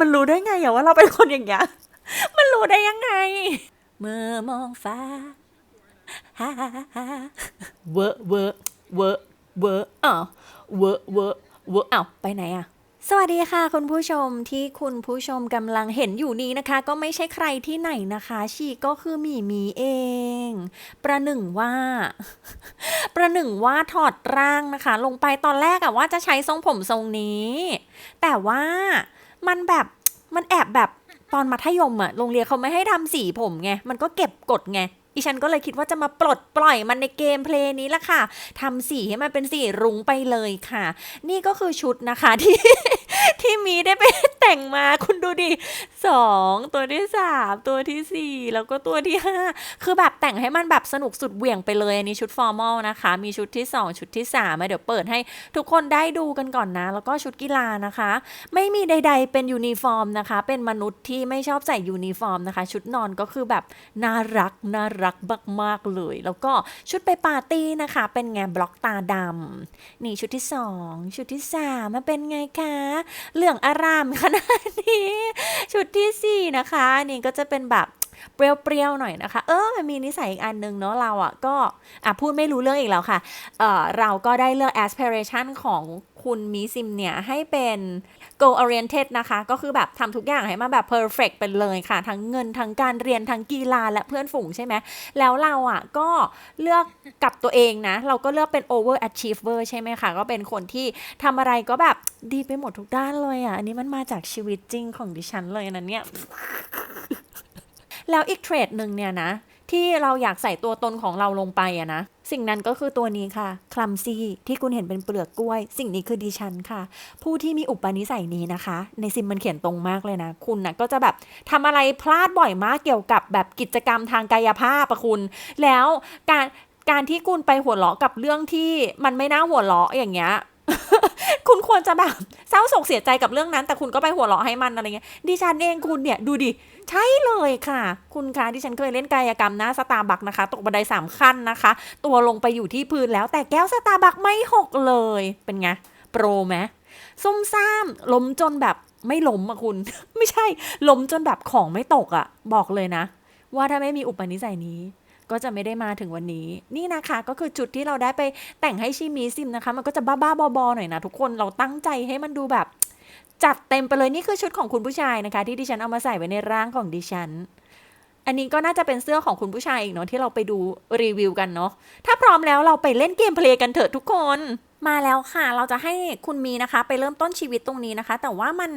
มันรู้ได้ไงอะว่าเราเป็นคนอย่างเงี้ย มันรู้ได้ยังไง เมื่อมองฟ้าฮ่าฮ่าฮ่าเวอเวอเวอเวออ้าวเวอเวอเวออ้าวไปไหนอะสวัสดีค่ะคุณผู้ชมที่คุณผู้ชมกำลังเห็นอยู่นี้นะคะ ก็ไม่ใช่ใครที่ไหนนะคะ ชีก็คือหมีมีเอง ประหนึ่งว่า ประหนึ่งว่าถอดร่างนะคะ ลงไปตอนแรกอะว่าจะใช้ทรงผมทรงนี้ แต่ว่า มันแบบมันแอบแบบตอนมัธยมอะโรงเรียนเขาไม่ให้ทำสีผมไง มันก็เก็บกดไง ฉันก็เลยคิดว่าจะมาปลดปล่อยมันในเกมเพลย์นี้ละค่ะทำสีให้มันเป็นสีรุ้งไปเลยค่ะ นี่ก็คือชุดนะคะที่ที่มีได้ไปแต่งมาคุณดูดิสองตัวที่สามตัวที่สี่แล้วก็ตัวที่ห้าคือแบบแต่งให้มันแบบสนุกสุดเหวี่ยงไปเลย อันนี้ชุดฟอร์มอลนะคะ มีชุดที่สองชุดที่สามมาเดี๋ยวเปิดให้ทุกคนได้ดูกันก่อนนะ แล้วก็ชุดกีฬานะคะ ไม่มีใด ๆ เป็นยูนิฟอร์มนะคะ เป็นมนุษย์ที่ไม่ชอบใส่ยูนิฟอร์มนะคะ ชุดนอนก็คือแบบน่ารักน่ารักมากๆเลย แล้วก็ชุดไปปาร์ตี้นะคะ เป็นไงบล็อกตาดำนี่ชุดที่สองชุดที่สามมาเป็นไงคะ เหลืองอารามขนาดนี้ ชุดที่สี่นะคะนนี่ก็จะเป็นแบบเปรี้ยวๆหน่อยนะคะ เออ มันมีนิสัยอีกอันนึงเนาะเราอะ่ะก็อะพูดไม่รู้เรื่องอีกแล้วค่ะ เออเราก็ได้เลือก aspiration ของ คุณมิซิมเนี่ยให้เป็น goal oriented นะคะ ก็คือแบบทำทุกอย่างให้มาแบบ perfect ไปเลยค่ะ ทั้งเงิน ทั้งการเรียน ทั้งกีฬาและเพื่อนฝูงใช่ไหม แล้วเราอะก็เลือกกับตัวเองนะ เราก็เลือกเป็น over achiever ใช่ไหมคะ ก็เป็นคนที่ทำอะไรก็แบบดีไปหมดทุกด้านเลยอะ อันนี้มันมาจากชีวิตจริงของดิฉันเลยนะเนี่ย แล้วอีกเทรดหนึ่งเนี่ยนะที่เราอยากใส่ตัวตนของเราลงไปอะนะ สิ่งนั้นก็คือตัวนี้ค่ะคลัมซี่ที่คุณเห็นเป็นเปลือกกล้วย สิ่งนี้คือดิฉันค่ะ ผู้ที่มีอุปนิสัยนี้นะคะ ในซิมมันเขียนตรงมากเลยนะ คุณนะก็จะแบบทำอะไรพลาดบ่อยมากเกี่ยวกับแบบกิจกรรมทางกายภาพอะคุณ แล้วการการที่คุณไปหัวเราะกับเรื่องที่มันไม่น่าหัวเราะอย่างเงี้ย คุณควรจะแบบเศร้าโศกเสียใจกับเรื่องนั้น แต่คุณก็ไปหัวเราะให้มันอะไรเงี้ยดิฉันเองคุณเนี่ยดูดิ ใช่เลยค่ะ คุณคะที่ฉันเคยเล่นกายกรรมน้าสตาร์บัคนะคะ ตกบันไดสามขั้นนะคะ ตัวลงไปอยู่ที่พื้นแล้วแต่แก้วสตาร์บัคไม่หกเลยเป็นไงโปรไหมซุ่มซ่ามล้มจนแบบไม่ล้มอะคุณ ไม่ใช่ล้มจนแบบของไม่ตกอะบอกเลยนะ ว่าถ้าไม่มีอุปนิสัยนี้ ก็จะไม่ได้มาถึงวันนี้ นี่นะคะก็คือจุดที่เราได้ไปแต่งให้ชิมิซิมนะคะ มันก็จะบ้าๆบอๆหน่อยนะทุกคนเราตั้งใจให้มันดูแบบจัดเต็มไปเลยนี่คือชุดของคุณผู้ชายนะคะ ที่ดิฉันเอามาใส่ไว้ในร่างของดิฉัน อันนี้ก็น่าจะเป็นเสื้อของคุณผู้ชายอีกเนาะที่เราไปดูรีวิวกันเนาะถ้าพร้อมแล้วเราไปเล่นเกมเพลย์กันเถอะทุกคน มาแล้วค่ะ เราจะให้คุณมีนะคะ ไปเริ่มต้นชีวิตตรงนี้นะคะ แต่ว่ามัน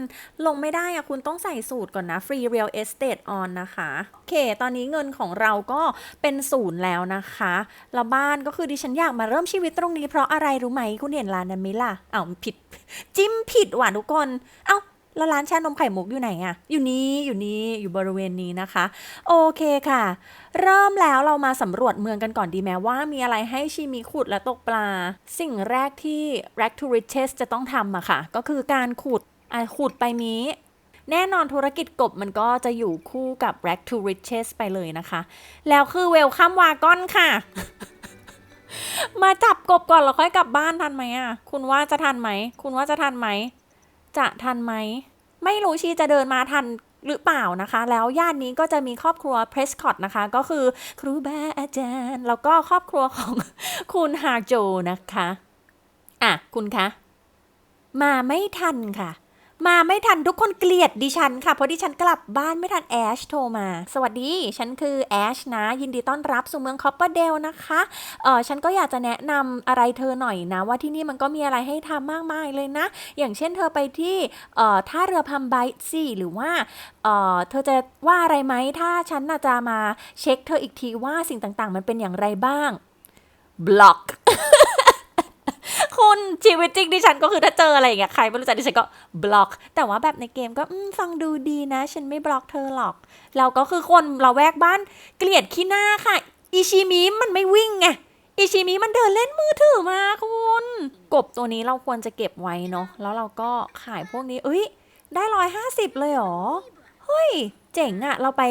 ลงไม่ได้อะคุณต้องใส่สูตรก่อนนะ free real estate on นะคะ โอเค ตอนนี้เงินของเราก็เป็นศูนย์แล้วนะคะ แล้วบ้านก็คือดิฉันอยากมาเริ่มชีวิตตรงนี้เพราะอะไรรู้ไหมคุณเห็นร้านนั้นไหมล่ะเอ้าผิด จิ้มผิดว่ะทุกคนเอ้า แล้วร้านชานมไข่มุกอยู่ไหนอะอยู่นี้อยู่นี้อยู่บริเวณนี้นะคะ โอเคค่ะ เริ่มแล้วเรามาสำรวจเมืองกันก่อนดีไหมว่ามีอะไรให้ชิมีขุดและตกปลา สิ่งแรกที่ Rack to Riches จะต้องทำอะค่ะ ก็คือการขุดอะขุดไปนี้แน่นอนธุรกิจกบมันก็จะอยู่คู่กับ Rack to Riches ไปเลยนะคะ แล้วคือ Welcome Wagon ค่ะ มาจับกบก่อนแล้วค่อยกลับบ้านทันไหมอะคุณว่าจะทันไหม คุณว่าจะทันไหม จะทันไหม ไม่รู้ชีจะเดินมาทันหรือเปล่านะคะ แล้วย่านนี้ก็จะมีครอบครัวเพรสคอตนะคะ ก็คือครูบาอาจารย์ แล้วก็ครอบครัวของคุณฮาโจนะคะ อะ คุณคะ มาไม่ทันค่ะ มาไม่ทันทุกคนเกลียดดิฉันค่ะ เพราะดิฉันกลับบ้านไม่ทันแอชโทรมา สวัสดี ฉันคือแอชนะ ยินดีต้อนรับสู่เมืองคอปเปอร์เดลนะคะเออฉันก็อยากจะแนะนำอะไรเธอหน่อยนะ ว่าที่นี่มันก็มีอะไรให้ทำมากมายเลยนะ อย่างเช่นเธอไปที่เอ่อท่าเรือพัมไบซี่หรือว่าเอ่อเธอจะว่าอะไรไหมถ้าฉันน่ะจะมาเช็คเธออีกทีว่าสิ่งต่างๆ มันเป็นอย่างไรบ้างบล็อก คุณชีวิตจริงดิฉันก็คือถ้าเจออะไรอย่างเงี้ยใครไม่รู้จักดิฉันก็บล็อก แต่ว่าแบบในเกมก็ฟังดูดีนะ ฉันไม่บล็อกเธอหรอก เราก็คือคนเราแวกบ้านเกลียดขี้หน้าค่ะอิชิมิมันไม่วิ่งไงอิชิมิมันเดินเล่นมือถือมาคุณกบตัวนี้เราควรจะเก็บไว้เนาะแล้วเราก็ขายพวกนี้ เอ้ยได้ร้อยห้าสิบเลยเหรอเฮ้ย เจ๋งอะเราไป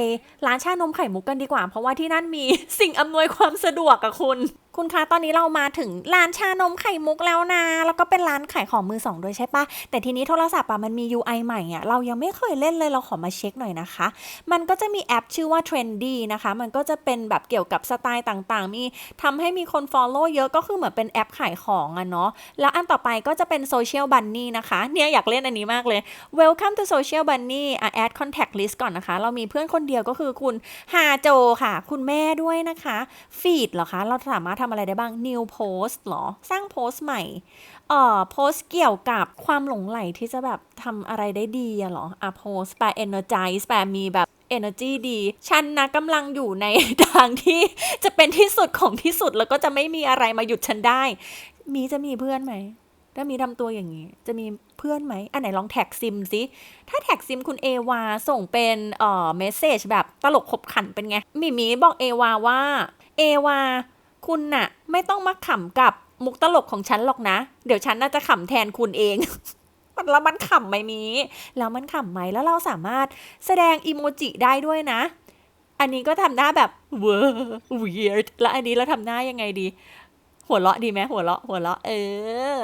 ร้านชานมไข่มุกกันดีกว่า เพราะว่าที่นั่นมีสิ่งอำนวยความสะดวกอะคุณ คุณคะตอนนี้เรามาถึงร้านชานมไข่มุกแล้วนะ แล้วก็เป็นร้านขายของมือสองด้วยใช่ปะแต่ทีนี้โทรศัพท์อะมันมี UI ใหม่อะเรายังไม่เคยเล่นเลยเราขอมาเช็คหน่อยนะคะ มันก็จะมีแอปชื่อว่า Trendy นะคะ มันก็จะเป็นแบบเกี่ยวกับสไตล์ต่างๆ มีทำให้มีคน follow เยอะก็คือเหมือนเป็นแอปขายของอะเนาะแล้วอันต่อไปก็จะเป็น Social Bunny นะคะเนี่ยอยากเล่นอันนี้มากเลย Welcome to Social Bunny อะ add contact list ก่อนนะคะเรามีเพื่อนคนเดียวก็คือคุณฮาโจค่ะ คุณแม่ด้วยนะคะฟีดเหรอคะ เราสามารถทำอะไรได้บ้าง new post เหรอ สร้างโพสต์ใหม่เอ่อโพสต์เกี่ยวกับความหลงไหลที่จะแบบทำอะไรได้ดีอะเหรออะโพสต์แปล energize แปลมีแบบ energy ดีฉันนะกำลังอยู่ในทางที่จะเป็นที่สุดของที่สุดแล้วก็จะไม่มีอะไรมาหยุดฉันได้ มีจะมีเพื่อนไหม ถ้ามีทำตัวอย่างนี้ จะมีเพื่อนไหม อันไหนลองแท็กซิมสิ ถ้าแท็กซิมคุณเอวาส่งเป็นเอ่อเมสเซจแบบตลกขบขันเป็นไงมิมีบอกเอวาว่าเอวาคุณน่ะ ไม่ต้องมาขำกับมุกตลกของฉันหรอกนะ เดี๋ยวฉันน่าจะขำแทนคุณเอง มันแล้วมันขำไหมมี แล้วมันขำไหมแล้วเราสามารถแสดงอีโมจิได้ด้วยนะ อันนี้ก็ทำหน้าแบบเวอร์ weird แล้วอันนี้เราทำหน้ายังไงดี หัวเราะดีไหมหัวเราะหัวเราะเออ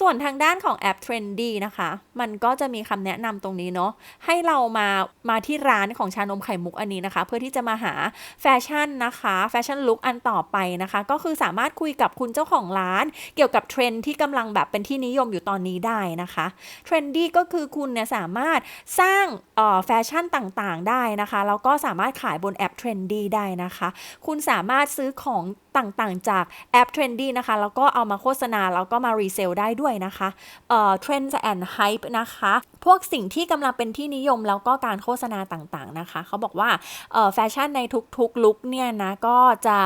ส่วนทางด้านของแอป Trendy นะคะ มันก็จะมีคำแนะนำตรงนี้เนาะ ให้เรามา มาที่ร้านของชานมไข่มุกอันนี้นะคะ เพื่อที่จะมาหาแฟชั่นนะคะ แฟชั่นลุคอันต่อไปนะคะ ก็คือสามารถคุยกับคุณเจ้าของร้าน เกี่ยวกับเทรนที่กำลังแบบเป็นที่นิยมอยู่ตอนนี้ได้นะคะ Trendy ก็คือคุณเนี่ยสามารถสร้างแฟชั่นต่างๆ ได้นะคะ แล้วก็สามารถขายบนแอป Trendy ได้นะคะ คุณสามารถซื้อของต่างๆ จากแอป Trendy นะคะ แล้วก็เอามาโฆษณา แล้วก็มารีเซลได้ด้วยนะคะเอ่อ Trends and Hype นะคะพวกสิ่งที่กำลังเป็นที่นิยมแล้วก็การโฆษณาต่างๆนะคะ เขาบอกว่าแฟชั่นในทุกๆลุคเนี่ยนะก็จะ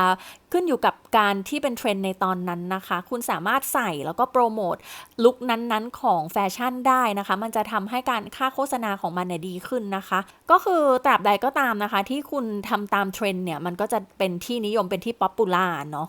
ขึ้นอยู่กับการที่เป็นเทรนด์ในตอนนั้นนะคะ คุณสามารถใส่แล้วก็โปรโมทลุคนั้นๆของแฟชั่นได้นะคะ มันจะทำให้การค่าโฆษณาของมันเนี่ยดีขึ้นนะคะ ก็คือตราบใดก็ตามนะคะ ที่คุณทำตามเทรนด์เนี่ยมันก็จะเป็นที่นิยมเป็นที่ป๊อปปูล่าเนาะ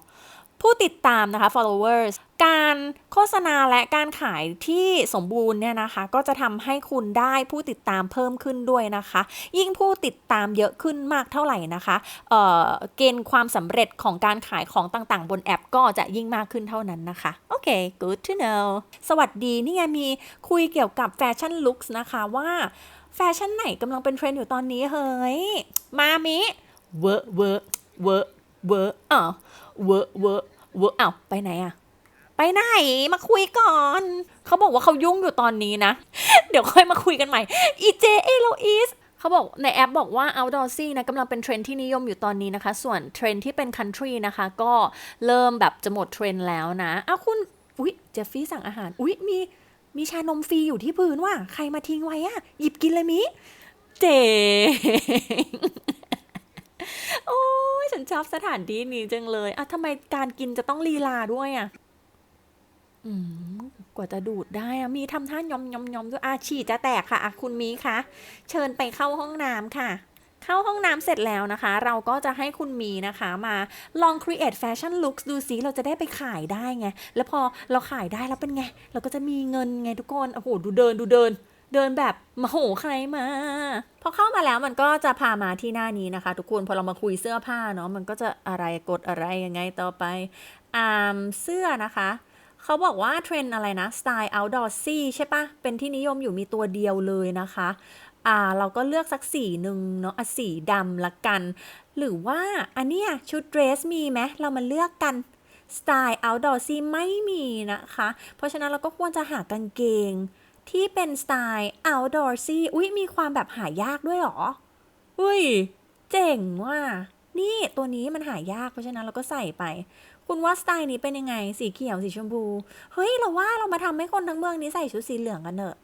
ผู้ติดตามนะคะ followers การโฆษณาและการขายที่สมบูรณ์เนี่ยนะคะ ก็จะทำให้คุณได้ผู้ติดตามเพิ่มขึ้นด้วยนะคะ ยิ่งผู้ติดตามเยอะขึ้นมากเท่าไหร่นะคะเอ่อเกณฑ์ความสำเร็จของการขายของต่างๆ บนแอปก็จะยิ่งมากขึ้นเท่านั้นนะคะ โอเค good to know สวัสดีนี่ไงมีคุยเกี่ยวกับแฟชั่นลุคนะคะว่าแฟชั่นไหนกำลังเป็นเทรนด์อยู่ตอนนี้เฮ้ย มามิ เวอร์เวอร์เวอร์เวอร์อ้าวเวอร์เวอร์ เวอร์อ้าวไปไหนอะไปไหนมาคุยก่อน เขาบอกว่าเขายุ่งอยู่ตอนนี้นะ เดี๋ยวค่อยมาคุยกันใหม่อีเจเอโลอีสเขาบอกในแอปบอกว่า outdoorsy นะกำลังเป็นเทรนที่นิยมอยู่ตอนนี้นะคะ ส่วนเทรนที่เป็น country นะคะ ก็เริ่มแบบจะหมดเทรนแล้วนะอ้าวคุณอุ๊ยเจฟฟี่สั่งอาหาร อุ๊ยมีมีชานมฟรีอยู่ที่พื้นว่ะใครมาทิ้งไว้อะหยิบกินเลยมิเจ๋ โอ้ยฉันชอบสถานที่นี้จังเลยอะทำไมการกินจะต้องลีลาด้วยอะอืมกว่าจะดูดได้อะมีทำท่ายอมยอมยอมด้วยอาฉี่จะแตกค่ะอะคุณมีคะเชิญไปเข้าห้องน้ำค่ะ เข้าห้องน้ำเสร็จแล้วนะคะ เราก็จะให้คุณมีนะคะมาลอง create fashion looks ดูซิเราจะได้ไปขายได้ไง แล้วพอเราขายได้แล้วเป็นไง เราก็จะมีเงินไงทุกคน โอ้โห ดูเดินดูเดิน เดินแบบมาโหใครมาพอเข้ามาแล้วมันก็จะพามาที่หน้านี้นะคะ ทุกคนพอเรามาคุยเสื้อผ้าเนาะมันก็จะอะไรกดอะไรยังไงต่อไปอ่าเสื้อนะคะเขาบอกว่าเทรนอะไรนะสไตล์ outdoor sea ใช่ปะเป็นที่นิยมอยู่มีตัวเดียวเลยนะคะ อ่า เราก็เลือกสักสีหนึ่งเนาะสีดำละกัน หรือว่าอันเนี้ยชุดเดรสมีไหมเรามาเลือกกันสไตล์ outdoor sea ไม่มีนะคะ เพราะฉะนั้นเราก็ควรจะหากางเกง ที่เป็นสไตล์ outdoor sea อุ๊ยมีความแบบหายากด้วยเหรอ อุ้ย เจ๋งว่ะ นี่ตัวนี้มันหายากเพราะฉะนั้นเราก็ใส่ไป คุณว่าสไตล์นี้เป็นยังไง สีเขียวสีชมพู เฮ้ย เราว่าเรามาทำให้คนทั้งเมืองนี้ใส่ชุดสีเหลืองกันเถอะ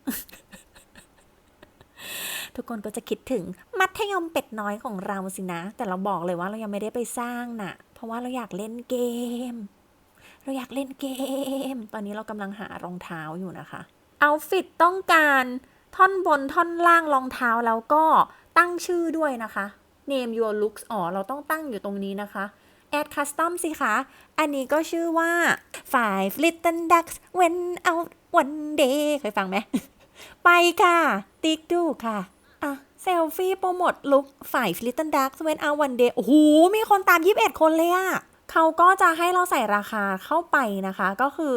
ทุกคนก็จะคิดถึงมัธยมเป็ดน้อยของเราสินะ แต่เราบอกเลยว่าเรายังไม่ได้ไปสร้างน่ะ เพราะว่าเราอยากเล่นเกม เราอยากเล่นเกม ตอนนี้เรากำลังหารองเท้าอยู่นะคะ เอาฟิตต้องการท่อนบนท่อนล่างรองเท้าแล้วก็ตั้งชื่อด้วยนะคะ name your looks อ๋อ เราต้องตั้งอยู่ตรงนี้นะคะ add custom สิคะ อันนี้ก็ชื่อว่า five little ducks went out one day เคยฟังไหม ไปค่ะ ติ๊กดูค่ะ อะ เซลฟี่โปรโมทลุคฝ่าย Little Dark Went Out One Day โอ้โห มีคนตาม 21 คนเลยอะ เขาก็จะให้เราใส่ราคาเข้าไปนะคะ ก็คือ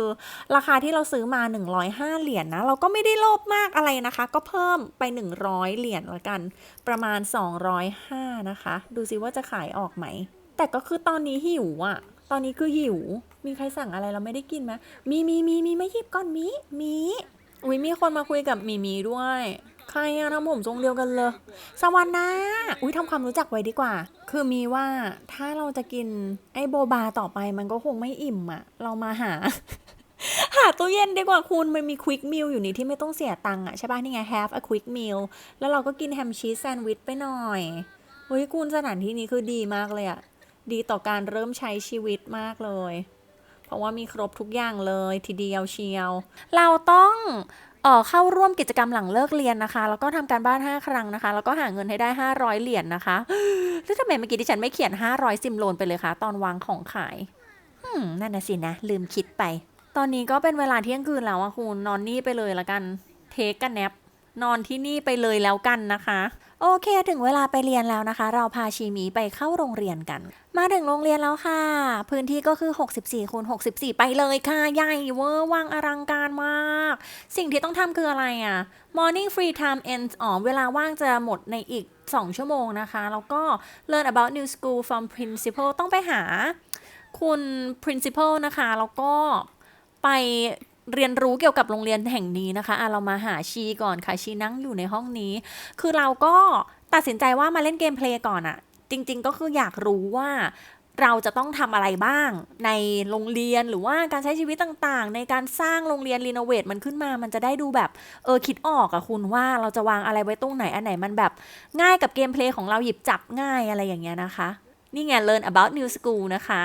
ราคาที่เราซื้อมา 105 เหรียญนะเราก็ไม่ได้โลภมากอะไรนะคะ ก็เพิ่มไป 100 เหรียญละกัน ประมาณ 205 นะคะ ดูซิว่าจะขายออกไหม แต่ก็คือตอนนี้หิวอะตอนนี้คือหิว มีใครสั่งอะไรเราไม่ได้กินไหมมีมีมีมีไม่หยิบก่อนมีมีอุ้ยมีคนมาคุยกับมีมีด้วย ใครอะทำผมทรงเดียวกันเลย สวรรค์นะ อุ้ยทำความรู้จักไว้ดีกว่า คือมีว่าถ้าเราจะกินไอ้โบบาต่อไปมันก็คงไม่อิ่มอะเรามาหา หาตู้เย็นดีกว่าคุณมันมีควิกมิลอยู่นี่ที่ไม่ต้องเสียตังค์อะใช่ป่ะนี่ไง have a quick meal แล้วเราก็กินแฮมชีสแซนด์วิชไปหน่อยเฮ้ยคุณสถานที่นี้คือดีมากเลยอะดีต่อการเริ่มใช้ชีวิตมากเลย เพราะว่ามีครบทุกอย่างเลยทีเดียวเชียว เราต้อง เอ่อเข้าร่วมกิจกรรมหลังเลิกเรียนนะคะ แล้วก็ทำการบ้าน 5 ครั้งนะคะ แล้วก็หาเงินให้ได้ 500 เหรียญนะคะ แล้วทำไมเมื่อกี้ดิฉันไม่เขียน 500 ซิมโลนไปเลยคะ ตอนวางของขายอืมนั่นนะสินะ ลืมคิดไป ตอนนี้ก็เป็นเวลาเที่ยงคืนแล้วอะคุณนอนนี่ไปเลยละกัน เทคกันแนปนอนที่นี่ไปเลยแล้วกันนะคะ โอเค ถึงเวลาไปเรียนแล้วนะคะ เราพาชีมีไปเข้าโรงเรียนกัน มาถึงโรงเรียนแล้วค่ะ พื้นที่ก็คือ 64คูณ64 ไปเลยค่ะ ใหญ่เวอร์วังอลังการมาก สิ่งที่ต้องทำคืออะไรอะ morning free time ends อ๋อเวลาว่างจะหมดในอีก 2 ชั่วโมงนะคะ แล้วก็ learn about new school from principal ต้องไปหาคุณ principal นะคะ แล้วก็ไป เรียนรู้เกี่ยวกับโรงเรียนแห่งนี้นะคะอะเรามาหาชีก่อนค่ะชีนั่งอยู่ในห้องนี้ คือเราก็ตัดสินใจว่ามาเล่นเกมเพลย์ก่อนอะจริง ๆ ก็คืออยากรู้ว่าเราจะต้องทำอะไรบ้างในโรงเรียนหรือว่าการใช้ชีวิตต่างๆ ในการสร้างโรงเรียนรีโนเวทมันขึ้นมา มันจะได้ดูแบบเออคิดออกอะคุณว่าเราจะวางอะไรไว้ตรงไหนอันไหนมันแบบง่ายกับเกมเพลย์ของเราหยิบจับง่ายอะไรอย่างเงี้ยนะคะ นี่ไง learn about new school นะคะ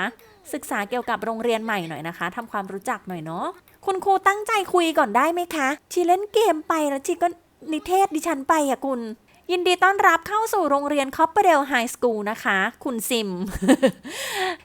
ศึกษาเกี่ยวกับโรงเรียนใหม่หน่อยนะคะทำความรู้จักหน่อยเนาะ คุณครูตั้งใจคุยก่อนได้ไหมคะชีเล่นเกมไปแล้วชีก็นิเทศดิฉันไปอะคุณ ยินดีต้อนรับเข้าสู่โรงเรียนคอปเปอร์เดลไฮสคูลนะคะ คุณซิม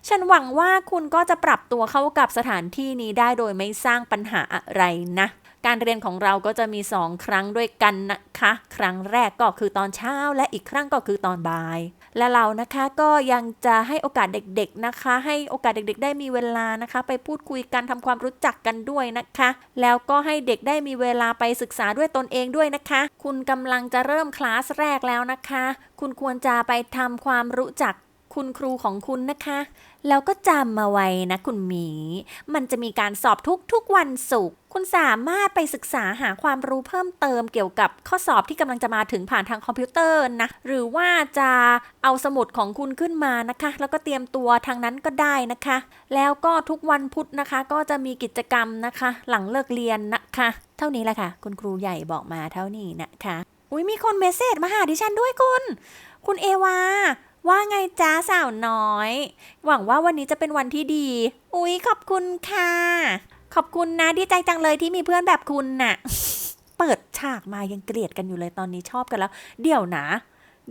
ฉันหวังว่าคุณก็จะปรับตัวเข้ากับสถานที่นี้ได้โดยไม่สร้างปัญหาอะไรนะ การเรียนของเราก็จะมี 2 ครั้งด้วยกันนะคะ ครั้งแรกก็คือตอนเช้าและอีกครั้งก็คือตอนบ่าย และเรานะคะก็ยังจะให้โอกาสเด็กๆนะคะ ให้โอกาสเด็กๆ ได้มีเวลานะคะ ไปพูดคุยกันทำความรู้จักกันด้วยนะคะ แล้วก็ให้เด็กได้มีเวลาไปศึกษาด้วยตนเองด้วยนะคะ คุณกำลังจะเริ่มคลาสแรกแล้วนะคะ คุณควรจะไปทำความรู้จักคุณครูของคุณนะคะ แล้วก็จำมาไว้นะคุณหมี มันจะมีการสอบทุกๆวันศุกร์คุณสามารถไปศึกษาหาความรู้เพิ่มเติมเกี่ยวกับข้อสอบที่กำลังจะมาถึงผ่านทางคอมพิวเตอร์นะ หรือว่าจะเอาสมุดของคุณขึ้นมานะคะ แล้วก็เตรียมตัวทางนั้นก็ได้นะคะ แล้วก็ทุกวันพุธนะคะ ก็จะมีกิจกรรมนะคะ หลังเลิกเรียนนะคะ เท่านี้แหละค่ะ คุณครูใหญ่บอกมาเท่านี้นะคะ อุ้ยมีคนเมสเซจมาหาดิฉันด้วยคุณ คุณเอวา ว่าไงจ้าสาวน้อย หวังว่าวันนี้จะเป็นวันที่ดี อุ๊ย ขอบคุณค่ะ ขอบคุณนะดีใจจังเลยที่มีเพื่อนแบบคุณน่ะ เปิดฉากมายังเกลียดกันอยู่เลยตอนนี้ชอบกันแล้ว เดี๋ยวนะ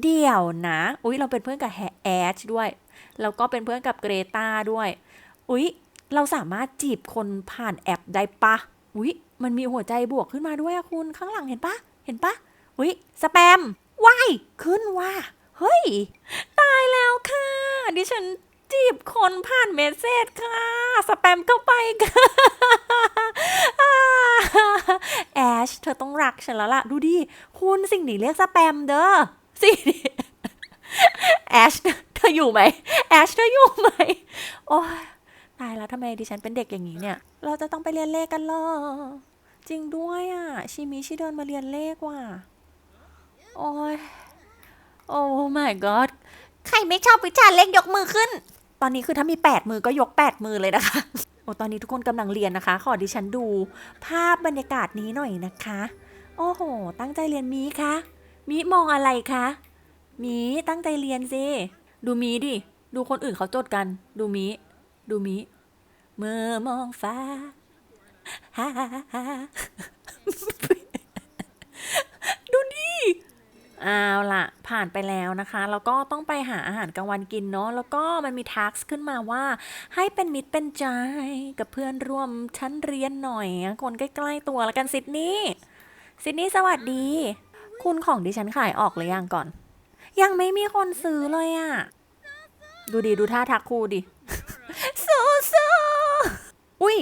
เดี๋ยวนะ อุ๊ย เราเป็นเพื่อนกับแอชด้วย แล้วก็เป็นเพื่อนกับเกรตาด้วย อุ๊ย เราสามารถจีบคนผ่านแอปได้ปะ อุ๊ย มันมีหัวใจบวกขึ้นมาด้วยอะคุณข้างหลังเห็นปะ เห็นปะ อุ๊ย สแปมว้ายขึ้นว่า เฮ้ย ตายแล้วค่ะ ดิฉันจีบคนผ่านเมสเซจค่ะ สแปมเข้าไปค่ะแอช เธอต้องรักฉันแล้วล่ะ ดูดิ คุณสิ่งนี้เรียกสแปมเด้อสิ่งนี้แอช เธออยู่ไหม แอช เธออยู่ไหม โอ้ยตายแล้วทำไมดิฉันเป็นเด็กอย่างนี้เนี่ย เราจะต้องไปเรียนเลขกันเหรอ จริงด้วยอะ ชิมิชิเดินมาเรียนเลขว่ะ โอ้ย อ้ my god ใครไม่ชอบวิชาเลขยกมือขึ้น ตอนนี้คือถ้ามี 8 มือก็ยก 8 มือเลยนะคะ โอ้ ตอนนี้ทุกคนกำลังเรียนนะคะ ขอดิฉันดู ภาพบรรยากาศนี้หน่อยนะคะ โอ้โห ตั้งใจเรียนมีคะ มีมองอะไรคะ มีตั้งใจเรียนสิดูมีดิ ดูคนอื่นเขาจดกัน ดูมี ดูมีเมื่อมองฟ้าฮ่าฮ่าฮ่า ดูดิ เอาล่ะผ่านไปแล้วนะคะ แล้วก็ต้องไปหาอาหารกลางวันกินเนาะแล้วก็มันมีทักขึ้นมาว่าให้เป็นมิตรเป็นใจกับเพื่อนร่วมชั้นเรียนหน่อย คนใกล้ๆตัวแล้วกันซิดนีย์ซิดนีย์สวัสดี คุณของดิฉันขายออกหรือยังก่อน ยังไม่มีคนซื้อเลยอะดูดีดูท่าทักครูดิสู้สู้อุ้ย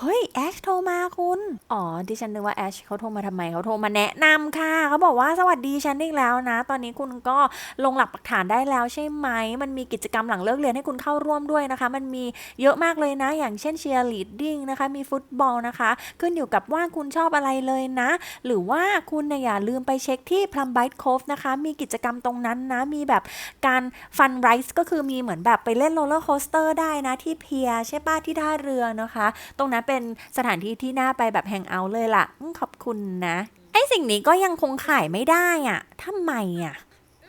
เฮ้ยแอชโทรมาคุณ อ๋อดิฉันนึกว่าแอชเขาโทรมาทำไมเขาโทรมาแนะนำค่ะเขาบอกว่าสวัสดีฉันอีกแล้วนะ ตอนนี้คุณก็ลงหลักปักฐานได้แล้วใช่ไหม มันมีกิจกรรมหลังเลิกเรียนให้คุณเข้าร่วมด้วยนะคะ มันมีเยอะมากเลยนะ อย่างเช่นเชียร์ลีดดิ้งนะคะ มีฟุตบอลนะคะ ขึ้นอยู่กับว่าคุณชอบอะไรเลยนะ หรือว่าคุณเนี่ยอย่าลืมไปเช็คที่ Plum Bite Cove นะคะ มีกิจกรรมตรงนั้นนะ มีแบบการฟันไรส์ก็คือมีเหมือนแบบไปเล่นโรลเลอร์โคสเตอร์ได้นะที่เพียใช่ป้ะที่ท่าเรือนะคะ ตรงนั้นเป็นสถานที่ที่น่าไปแบบแฮงเอาท์เลยล่ะขอบคุณนะ ไอสิ่งนี้ก็ยังคงขายไม่ได้อะทำไมอะ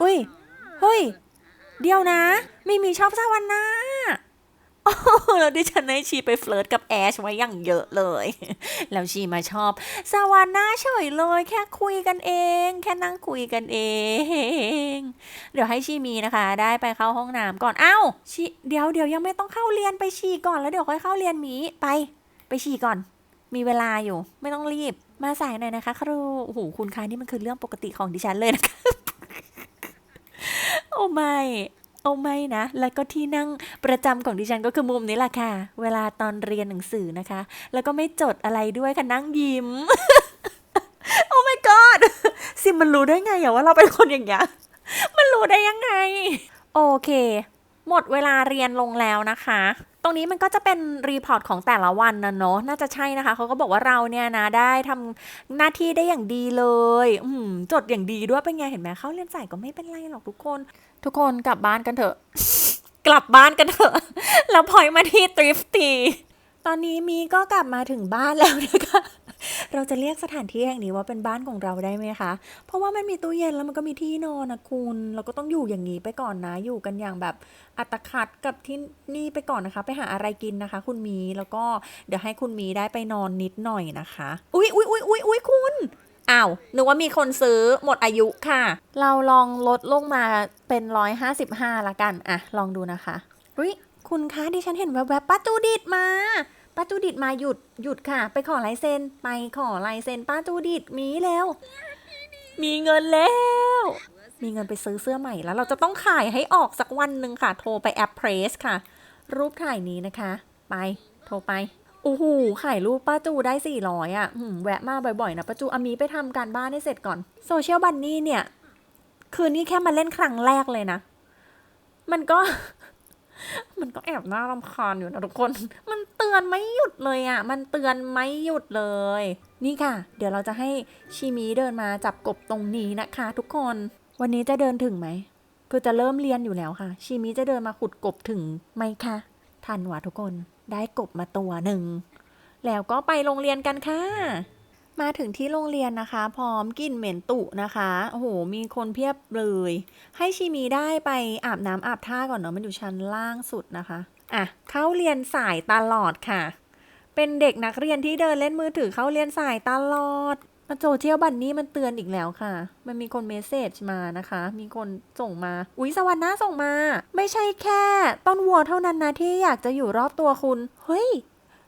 อุ้ยเฮ้ย เดี๋ยวนะ ไม่มีชอบซาวันนาโอ้แล้วดิฉันให้ชีไปเฟลิร์ตกับแอชไว้อย่างเยอะเลย แล้วชีมาชอบซาวาน่าเฉยเลย แค่คุยกันเอง แค่นั่งคุยกันเอง เดี๋ยวให้ชีมีนะคะ ได้ไปเข้าห้องน้ำก่อน อ้าวชีเดี๋ยวเดี๋ยวยังไม่ต้องเข้าเรียนไปฉี่ก่อนแล้วเดี๋ยวค่อยเข้าเรียนมีไป ไปฉี่ก่อน มีเวลาอยู่ ไม่ต้องรีบ มาสายหน่อยนะคะ ครูโอ้โหคุณคะนี่มันคือเรื่องปกติของดิฉันเลยนะคะ โอ้ไม่โอ้ไม่นะ แล้วก็ที่นั่งประจำของดิฉันก็คือมุมนี้แหละค่ะ เวลาตอนเรียนหนังสือนะคะ แล้วก็ไม่จดอะไรด้วยค่ะนั่งยิ้ม โอ้ my god ซิมมันรู้ได้ไงอะว่าเราเป็นคนอย่างเงี้ย มันรู้ได้ยังไง โอเค หมดเวลาเรียนลงแล้วนะคะ ตรงนี้มันก็จะเป็นรีพอร์ตของแต่ละวันนะเนาะน่าจะใช่นะคะเขาก็บอกว่าเราเนี่ยนะได้ทำหน้าที่ได้อย่างดีเลย อืจดอย่างดีด้วยเป็นไงเห็นไหมเข้าเรียนสายก็ไม่เป็นไรหรอกทุกคน ทุกคนกลับบ้านกันเถอะ กลับบ้านกันเถอะแล้วพอยมาที่ทริฟตีตอนนี้มีก็กลับมาถึงบ้านแล้วนะคะ เราจะเรียกสถานที่แห่งนี้ว่าเป็นบ้านของเราได้ไหมคะ เพราะว่ามันมีตู้เย็นแล้วมันก็มีที่นอนนะคุณ เราก็ต้องอยู่อย่างนี้ไปก่อนนะ อยู่กันอย่างแบบอัตคัดกับที่นี่ไปก่อนนะคะ ไปหาอะไรกินนะคะ คุณมี แล้วก็เดี๋ยวให้คุณมีได้ไปนอนนิดหน่อยนะคะ อุ๊ยอุ๊ยอุ๊ยอุ๊ยอุ๊ยคุณ อ้าวนึกว่ามีคนซื้อหมดอายุค่ะ เราลองลดลงมาเป็นร้อยห้าสิบห้าละกัน อะ ลองดูนะคะ อุ๊ยคุณคะดิฉันเห็นแวบๆป้าจูดิดมา ป้าจูดิดมาหยุดหยุดค่ะ ไปขอลายเซ็นไปขอลายเซ็นป้าจูดิดมีแล้ว มีเงินแล้ว มีเงินไปซื้อเสื้อใหม่แล้ว เราจะต้องขายให้ออกสักวันหนึ่งค่ะ โทรไปแอปเพรสค่ะ รูปถ่ายนี้นะคะ ไปโทรไปโอ้โหขายรูปป้าจูได้ 400 อะหืมแวะมาบ่อยๆ นะป้าจูอามีไปทำการบ้านให้เสร็จก่อน โซเชียลบันนี่เนี่ย คืนนี้แค่มาเล่นครั้งแรกเลยนะ มันก็ มันก็แอบน่ารำคาญอยู่นะทุกคน มันเตือนไม่หยุดเลยอะ มันเตือนไม่หยุดเลย นี่ค่ะ เดี๋ยวเราจะให้ชิมีเดินมาจับกบตรงนี้นะคะ ทุกคน วันนี้จะเดินถึงไหม คือจะเริ่มเรียนอยู่แล้วค่ะ ชิมิจะเดินมาขุดกบถึงไหมคะ ทันวะทุกคน ได้กบมาตัวหนึ่ง แล้วก็ไปโรงเรียนกันค่ะ มาถึงที่โรงเรียนนะคะ พร้อมกลิ่นเหม็นตุนะคะ โอ้โห มีคนเพียบเลย ให้ชิมีได้ไปอาบน้ำอาบท่าก่อนเนาะมันอยู่ชั้นล่างสุดนะคะ อะ เข้าเรียนสายตลอดค่ะ เป็นเด็กนักเรียนที่เดินเล่นมือถือเข้าเรียนสายตลอดมาโจเที่ยวบันนี้มันเตือนอีกแล้วค่ะ มันมีคนเมสเซจมานะคะ มีคนส่งมา อุ๊ย สวรรค์น้าส่งมา ไม่ใช่แค่ ต้นวัวเท่านั้นนะที่อยากจะอยู่รอบตัวคุณ เฮ้ย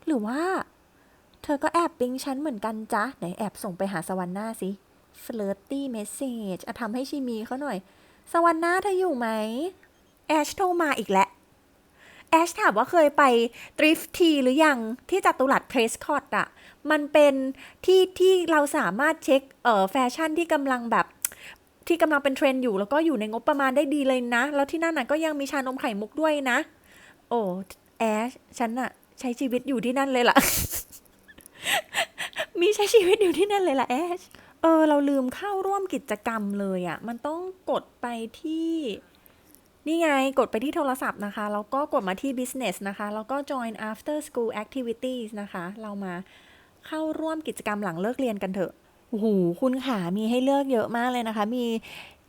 หรือว่า ธอก็แอบปิ๊งฉันเหมือนกันจ๊ะไหนแอบส่งไปหาสวรรค์หน้าสิ flirty message อะทำให้ชิมีเขาหน่อย สวรรค์หน้าเธออยู่ไหม แอชโทรมาอีกแล้ว แอชถามว่าเคยไปทริฟทีหรือยังที่จัตุรัสเพรสคอตอะมันเป็นที่ที่เราสามารถเช็คเอ่อแฟชั่นที่กำลังแบบที่กำลังเป็นเทรนด์อยู่แล้วก็อยู่ในงบประมาณได้ดีเลยนะ แล้วที่นั่นน่ะก็ยังมีชานมไข่มุกด้วยนะ โอ้แอชฉันอะใช้ชีวิตอยู่ที่นั่นเลยล่ะ มีใช้ชีวิตอยู่ที่นั่นเลยล่ะแอช เออ เราลืมเข้าร่วมกิจกรรมเลยอะ่ะ มันต้องกดไปที่ นี่ไงกดไปที่โทรศัพท์นะคะ แล้วก็กดมาที่ business นะคะ แล้วก็ join after school activities นะคะ เรามาเข้าร่วมกิจกรรมหลังเลิกเรียนกันเถอะโอ้โหคุณขามีให้เลือกเยอะมากเลยนะคะ มี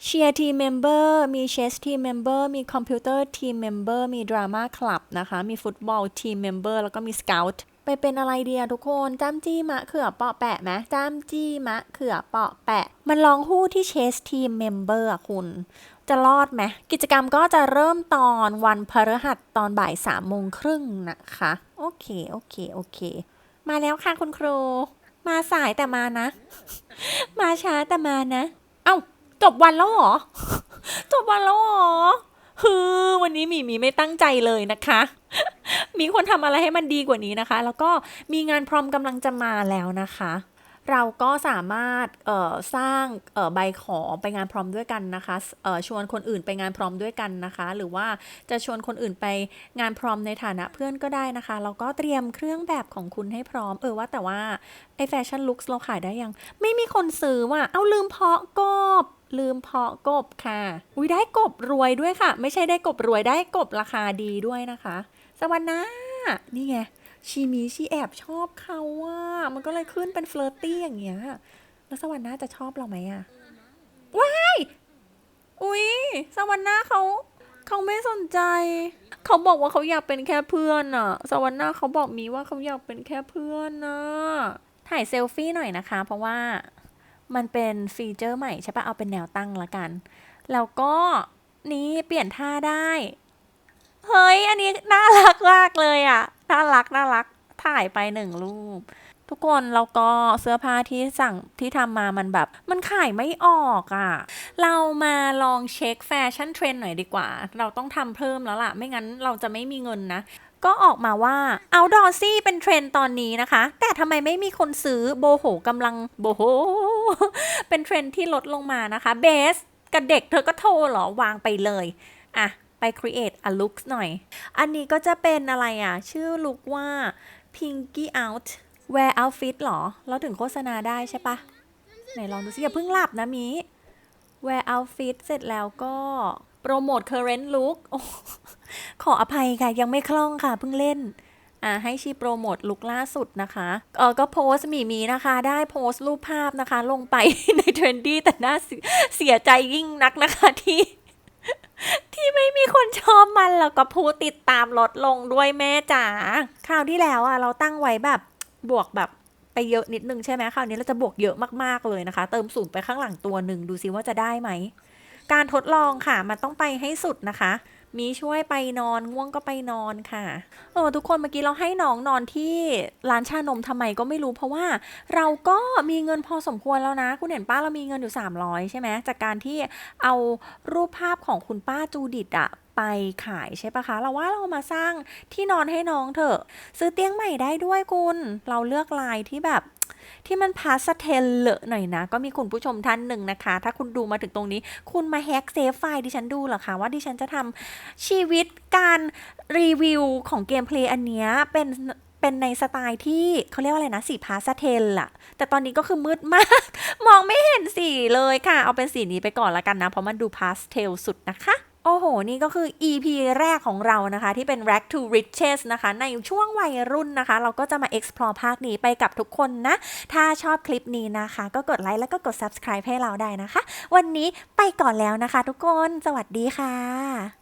Cheer Team Member มี Chess Team Member มี Computer Team Member มี Drama Club นะคะ มี Football Team Member แล้วก็มี Scout ไปเป็นอะไรเดียทุกคนจ้ำจี้มะเขือเปาะแปะไหมจ้ำจี้มะเขือเปาะแปะ มันลองหู้ที่ Chess Team Member อะคุณจะรอดไหมกิจกรรมก็จะเริ่มตอนวันพฤหัสตอนบ่ายสามโมงครึ่งนะคะ โอเค โอเค โอเค มาแล้วค่ะคุณครู มาสายแต่มานะ มาช้าแต่มานะ เอ้า จบวันแล้วหรอ จบวันแล้วหรอ ฮือวันนี้หมีหมีไม่ตั้งใจเลยนะคะ มีคนทำอะไรให้มันดีกว่านี้นะคะ แล้วก็มีงานพร้อมกำลังจะมาแล้วนะคะ เราก็สามารถสร้างใบขอไปงานพร้อมด้วยกันนะคะชวนคนอื่นไปงานพร้อมด้วยกันนะคะ หรือว่าจะชวนคนอื่นไปงานพร้อมในฐานะเพื่อนก็ได้นะคะแล้วก็เตรียมเครื่องแบบของคุณให้พร้อม เออว่าแต่ว่าไอแฟชั่นลุคเราขายได้ยัง ไม่มีคนซื้อว่ะเอาลืมเพาะกบ ลืมเพาะกบค่ะ อุ้ยได้กบรวยด้วยค่ะ ไม่ใช่ได้กบรวยได้กบราคาดีด้วยนะคะ สวัสดีนี่ไงชีมีชีแอบชอบเขาว่า มันก็เลยขึ้นเป็นเฟลอร์ตี้อย่างเงี้ย แล้วสวรรค์น่าจะชอบเราไหมอะว้ายอุ๊ยสวรรค์น้าเขาเขาไม่สนใจ เขาบอกว่าเขาอยากเป็นแค่เพื่อนอะสวรรค์น้าเขาบอกมีว่าเขาอยากเป็นแค่เพื่อนนะถ่ายเซลฟี่หน่อยนะคะ เพราะว่า มันเป็นฟีเจอร์ใหม่ใช่ปะเอาเป็นแนวตั้งละกัน แล้วก็นี้เปลี่ยนท่าได้ เฮ้ย อันนี้น่ารักมากเลยอะน่ารักน่ารัก ถ่ายไปหนึ่งรูป ทุกคนแล้วก็เสื้อผ้าที่สั่งที่ทำมามันแบบ มันขายไม่ออกอะ่ะ เรามาลองเช็คแฟชั่นเทรนหน่อยดีกว่า เราต้องทำเพิ่มแล้วล่ะ ไม่งั้นเราจะไม่มีเงินนะ ก็ออกมาว่าเอาดอซี่เป็นเทรนตอนนี้นะคะ แต่ทำไมไม่มีคนซื้อโบโหกำลังโบโห เป็นเทรนที่ลดลงมานะคะเบสกับเด็กเธอก็โทรหรอวางไปเลย อะ ไป create a look หน่อย อันนี้ก็จะเป็นอะไรอะ ชื่อลุกว่า pinky out wear outfit หรอ เราถึงโฆษณาได้ใช่ปะไหนลองดูสิอย่าเพิ่งหลับนะมี wear outfit เสร็จแล้วก็ รโมท current look ขออภัยค่ะ ยังไม่คล่องค่ะ เพิ่งเล่นอ่าให้ชีโปรโมทลุคล่าสุดนะคะเออก็โพสต์หมีมีนะคะ ได้โพสต์รูปภาพนะคะ ลงไปในเทรนดี้แต่น่าเสียเสียใจยิ่งนักนะคะที่ที่ไม่มีคนชอบมันแล้วก็ผู้ติดตามลดลงด้วยแม่จ๋าคราวที่แล้วอะเราตั้งไว้แบบบวกแบบไปเยอะนิดนึงใช่ไหมคราวนี้เราจะบวกเยอะมากๆเลยนะคะ เติมศูนย์ไปข้างหลังตัวหนึ่งดูซิว่าจะได้ไหม การทดลองค่ะ มันต้องไปให้สุดนะคะ มีช่วยไปนอนง่วงก็ไปนอนค่ะเออทุกคนเมื่อกี้เราให้น้องนอนที่ร้านชานมทำไมก็ไม่รู้เพราะว่า เราก็มีเงินพอสมควรแล้วนะ คุณเห็นป้าเรามีเงินอยู่ 300 ใช่ไหมจากการที่เอารูปภาพของคุณป้าจูดิตอะไปขายใช่ปะคะ เราว่าเรามาสร้างที่นอนให้น้องเถอะ ซื้อเตียงใหม่ได้ด้วยคุณ เราเลือกลายที่แบบ ที่มันพาสเทลเลอะหน่อยนะ ก็มีคุณผู้ชมท่านหนึ่งนะคะ ถ้าคุณดูมาถึงตรงนี้ คุณมาแฮกเซฟไฟล์ดิฉันดูเหรอคะว่าดิฉันจะทำชีวิตการรีวิวของเกมเพลย์อันเนี้ยเป็นเป็นในสไตล์ที่เขาเรียกว่าอะไรนะสีพาสเทลอะแต่ตอนนี้ก็คือมืดมาก มองไม่เห็นสีเลยค่ะ เอาเป็นสีนี้ไปก่อนละกันนะ เพราะมันดูพาสเทลสุดนะคะ โอ้โห นี่ก็คือ EP แรกของเรานะคะ ที่เป็น Rack to Riches นะคะ ในช่วงวัยรุ่นนะคะ เราก็จะมา explore ภาคนี้ไปกับทุกคนนะ ถ้าชอบคลิปนี้นะคะ ก็กดไลค์แล้วก็กด subscribe ให้เราได้นะคะ วันนี้ไปก่อนแล้วนะคะทุกคน สวัสดีค่ะ